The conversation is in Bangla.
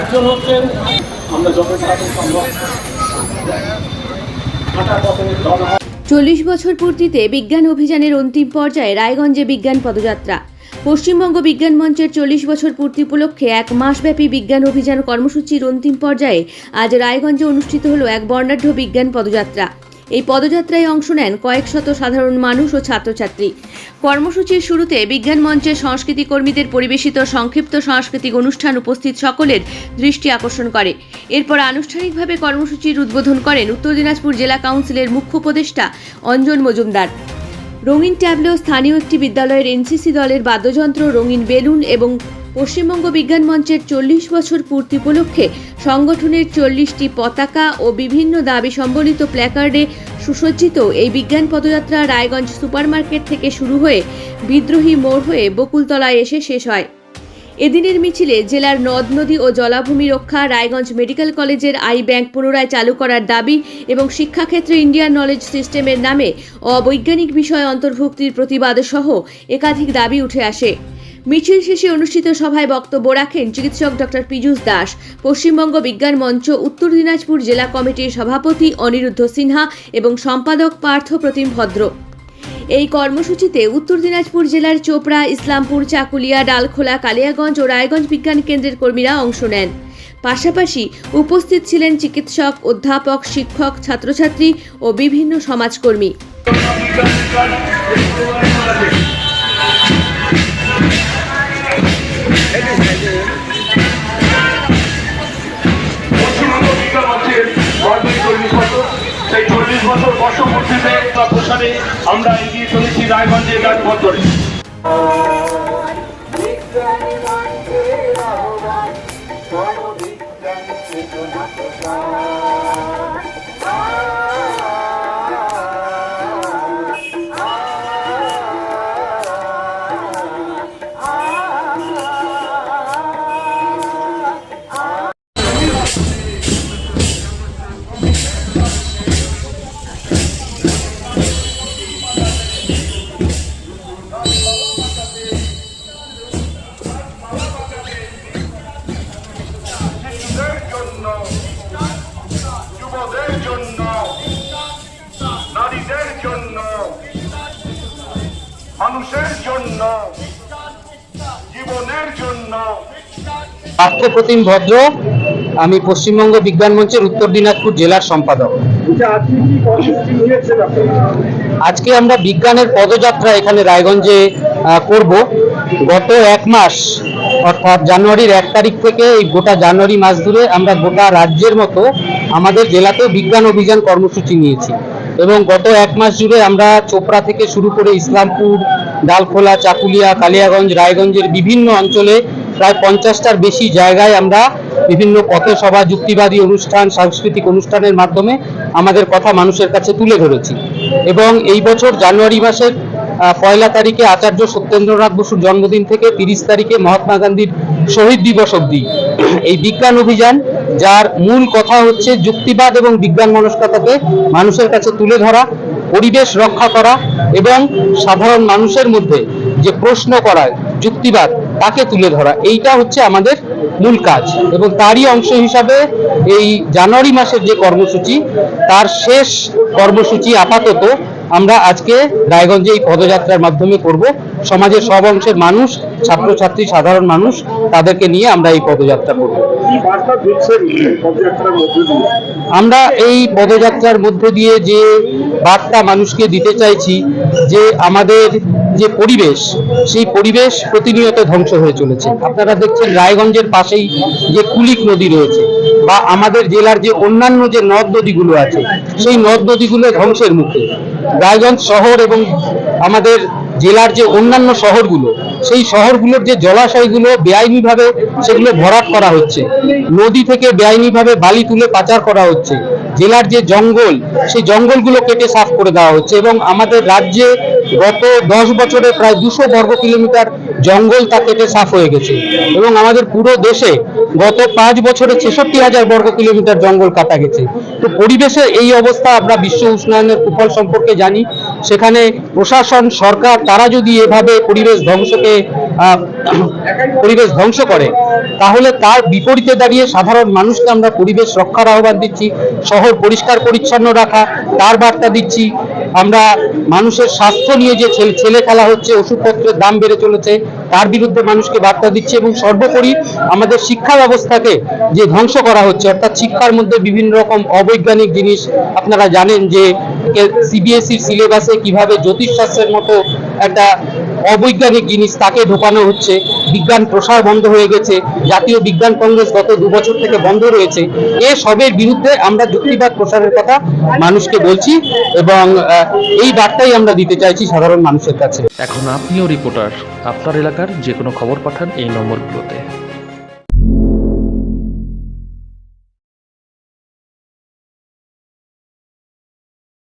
একজন হচ্ছেন, আমরা চল্লিশ বছর পূর্তিতে বিজ্ঞান অভিযানের অন্তিম পর্যায়ে রায়গঞ্জে বিজ্ঞান পদযাত্রা। পশ্চিমবঙ্গ বিজ্ঞান মঞ্চের চল্লিশ বছর পূর্তি উপলক্ষে এক মাসব্যাপী বিজ্ঞান অভিযান কর্মসূচির অন্তিম পর্যায়ে আজ রায়গঞ্জে অনুষ্ঠিত হলো এক বর্ণাঢ্য বিজ্ঞান পদযাত্রা। এই পদযাত্রায় অংশ নেন কয়েক শত সাধারণ মানুষ ও ছাত্রছাত্রী। কর্মসূচির শুরুতে বিজ্ঞান মঞ্চের সংস্কৃতি কর্মীদের পরিবেশিত সংক্ষিপ্ত সাংস্কৃতিক অনুষ্ঠান উপস্থিত সকলের দৃষ্টি আকর্ষণ করে। এরপর আনুষ্ঠানিকভাবে কর্মসূচির উদ্বোধন করেন উত্তর দিনাজপুর জেলা কাউন্সিলের মুখ্য উপদেষ্টা অঞ্জন মজুমদার। রঙিন ট্যাবলেও স্থানীয় একটি বিদ্যালয়ের এনসিসি দলের বাদ্যযন্ত্র, রঙিন বেলুন এবং পশ্চিমবঙ্গ বিজ্ঞান মঞ্চের চল্লিশ বছর পূর্তি উপলক্ষে সংগঠনের চল্লিশটি পতাকা ও বিভিন্ন দাবি সম্বলিত প্ল্যাকার্ডে সুসজ্জিত এই বিজ্ঞান পদযাত্রা রায়গঞ্জ সুপারমার্কেট থেকে শুরু হয়ে বিদ্রোহী মোড় হয়ে বকুলতলায় এসে শেষ হয়। এদিনের মিছিলে জেলার নদ, নদী ও জলাভূমি রক্ষা রায়গঞ্জ মেডিকেল কলেজের আই ব্যাংক পুনরায় চালু করার দাবি এবং শিক্ষাক্ষেত্রে ইন্ডিয়ান নলেজ সিস্টেমের নামে অবৈজ্ঞানিক বিষয় অন্তর্ভুক্তির প্রতিবাদ সহ একাধিক দাবি উঠে আসে। মিছিল শেষে অনুষ্ঠিত সভায় বক্তব্য রাখেন চিকিৎসক ডক্টর পীযূষ দাস। পশ্চিমবঙ্গ বিজ্ঞান মঞ্চ, উত্তর দিনাজপুর জেলা কমিটির সভাপতি অনিরুদ্ধ সিনহা এবং সম্পাদক পার্থ প্রতিম ভদ্র। এই কর্মসূচিতে উত্তর দিনাজপুর জেলার চোপড়া, ইসলামপুর, চাকুলিয়া, ডালখোলা, কালিয়াগঞ্জ ও রায়গঞ্জ বিজ্ঞান কেন্দ্রের কর্মীরা অংশ নেন। পাশাপাশি উপস্থিত ছিলেন চিকিৎসক, অধ্যাপক, শিক্ষক, ছাত্রছাত্রী ও বিভিন্ন সমাজকর্মী। চল্লিশ বছর, সেই চল্লিশ বছর বর্ষপূর্তিতে বা প্রসারে আমরা এগিয়ে চলেছি রায়গঞ্জের রাজপথ ধরে বিজ্ঞানী মন্ত্রের মানুষের জন্য জীবনের জন্য। পার্থপ্রতিম ভদ্র আমি পশ্চিমবঙ্গ বিজ্ঞান মঞ্চের উত্তর দিনাজপুর জেলার সম্পাদক। আজকে আমরা বিজ্ঞানের পদযাত্রা এখানে রায়গঞ্জে আহ, করব। গত এক মাস অর্থাৎ জানুয়ারির এক তারিখ থেকে এই গোটা জানুয়ারি মাস ধরে আমরা গোটা রাজ্যের মতো আমাদের জেলাতেও বিজ্ঞান অভিযান কর্মসূচি নিয়েছি। এবং গত এক মাস জুড়ে আমরা চোপড়া থেকে শুরু করে ইসলামপুর, ডালখোলা, চাকুলিয়া, কালিয়াগঞ্জ, রায়গঞ্জের বিভিন্ন অঞ্চলে প্রায় পঞ্চাশটার বেশি জায়গায় আমরা বিভিন্ন পথসভা যুক্তিবাদী অনুষ্ঠান, সাংস্কৃতিক অনুষ্ঠানের মাধ্যমে আমাদের কথা মানুষের কাছে তুলে ধরেছি। এবং এই বছর জানুয়ারি মাসের পয়লা তারিখে আচার্য সত্যেন্দ্রনাথ বসুর জন্মদিন থেকে তিরিশ তারিখে মহাত্মা গান্ধীর শহীদ দিবস অবধি এই বিজ্ঞান অভিযান যার মূল কথা হচ্ছে যুক্তিবাদ এবং বিজ্ঞান মনস্কতাকে মানুষের কাছে তুলে ধরা, পরিবেশ রক্ষা করা এবং সাধারণ মানুষের মধ্যে যে প্রশ্ন করা, যুক্তিবাদ, তাকে তুলে ধরা, এইটা হচ্ছে আমাদের মূল কাজ এবং তারই অংশ হিসাবে এই জানুয়ারি মাসের যে কর্মসূচি, তার শেষ কর্মসূচি আপাতত আমরা আজকে রায়গঞ্জে এই পদযাত্রার মাধ্যমে করব। সমাজের সব অংশের মানুষ, ছাত্রছাত্রী, সাধারণ মানুষ, তাদেরকে নিয়ে আমরা এই পদযাত্রা করব। আমরা এই পদযাত্রার মধ্যে দিয়ে যে বার্তা মানুষকে দিতে চাইছি, যে আমাদের যে পরিবেশ, সেই পরিবেশ প্রতিনিয়ত ধ্বংস হয়ে চলেছে। আপনারা দেখছেন রায়গঞ্জের পাশেই যে কুলিক নদী রয়েছে বা আমাদের জেলার যে অন্যান্য যে নদ নদীগুলো আছে, সেই নদ নদীগুলো ধ্বংসের মুখে। রায়গঞ্জ শহর এবং আমাদের জেলার যে অন্যান্য শহরগুলো সেই শহরগুলোর যে জলাশয়গুলো বেআইনিভাবে সেগুলো ভরাট করা হচ্ছে। নদী থেকে বেআইনিভাবে বালি তুলে পাচার করা হচ্ছে। জেলার যে জঙ্গল, সেই জঙ্গলগুলো কেটে সাফ করে দেওয়া হচ্ছে এবং আমাদের রাজ্যে গত দশ বছরে প্রায় দুশো বর্গ কিলোমিটার জঙ্গল তা কেটে সাফ হয়ে গেছে এবং আমাদের পুরো দেশে গত পাঁচ বছরে ছেষট্টি হাজার বর্গ কিলোমিটার জঙ্গল কাটা গেছে। তো পরিবেশের এই অবস্থা আমরা বিশ্ব উষ্ণায়নের কুফল সম্পর্কে জানি। সেখানে প্রশাসন, সরকার তারা যদি এভাবে পরিবেশ ধ্বংসকে পরিবেশ ধ্বংস করে, তাহলে তার বিপরীতে দাঁড়িয়ে সাধারণ মানুষকে আমরা পরিবেশ রক্ষার আহ্বান দিচ্ছি, শহর পরিষ্কার পরিচ্ছন্ন রাখা, তার বার্তা দিচ্ছি। আমরা মানুষের স্বাস্থ্য নিয়ে যে ছেলে খেলা হচ্ছে, ওষুধপত্রের দাম বেড়ে চলেছে, তার বিরুদ্ধে মানুষকে বার্তা দিচ্ছে এবং সর্বোপরি আমাদের শিক্ষা ব্যবস্থাকে যে ধ্বংস করা হচ্ছে, অর্থাৎ শিক্ষার মধ্যে বিভিন্ন রকম অবৈজ্ঞানিক জিনিস, আপনারা জানেন যে সিবিএসসির সিলেবাসে কীভাবে জ্যোতিষশাস্ত্রের মতো একটা অবৈজ্ঞানিক জিনিস তাকে ঢোকানো হচ্ছে। বিজ্ঞান প্রসার বন্ধ হয়ে গেছে। জাতীয় বিজ্ঞান কংগ্রেস গত দু বছর থেকে বন্ধ রয়েছে। এ সবের বিরুদ্ধে আমরা যুক্তিবাদ প্রসারের কথা মানুষকে বলছি এবং এই বার্তাই আমরা দিতে চাইছি সাধারণ মানুষের কাছে। এখন আপনিও রিপোর্টার আপনার এলাকার যে কোনো খবর পাঠান এই নম্বরগুলোতে।